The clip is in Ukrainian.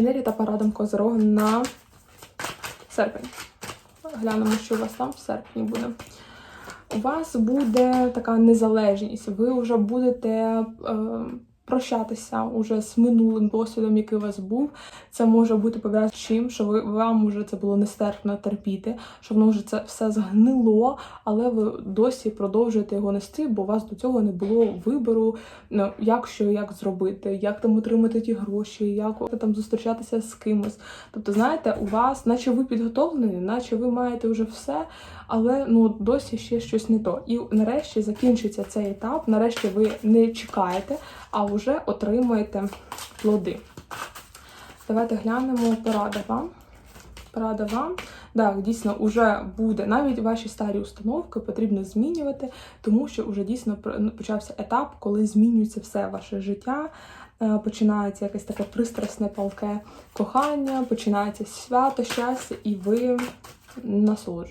Енергія та парадом Козирога на серпень. Глянемо, що у вас там в серпні буде. У вас буде така незалежність. Ви вже будете е, прощатися уже з минулим досвідом, який у вас був. Це може бути пов'язано з чим, що ви вам вже це було нестерпно терпіти, що воно вже це все згнило, але ви досі продовжуєте його нести, бо у вас до цього не було вибору, ну, як що як зробити, як там отримати ті гроші, як там зустрічатися з кимось. Тобто, знаєте, у вас, наче ви підготовлені, наче ви маєте вже все, але ну досі ще щось не то. І нарешті закінчиться цей етап. Нарешті ви не чекаєте, а вже отримуєте плоди. Давайте глянемо порада вам. Порада вам. Так, дійсно, вже буде навіть ваші старі установки потрібно змінювати, тому що вже дійсно почався етап, коли змінюється все ваше життя. Е, Починається якесь таке пристрасне палке кохання, починається свято, щастя, і ви насолоджуєтесь.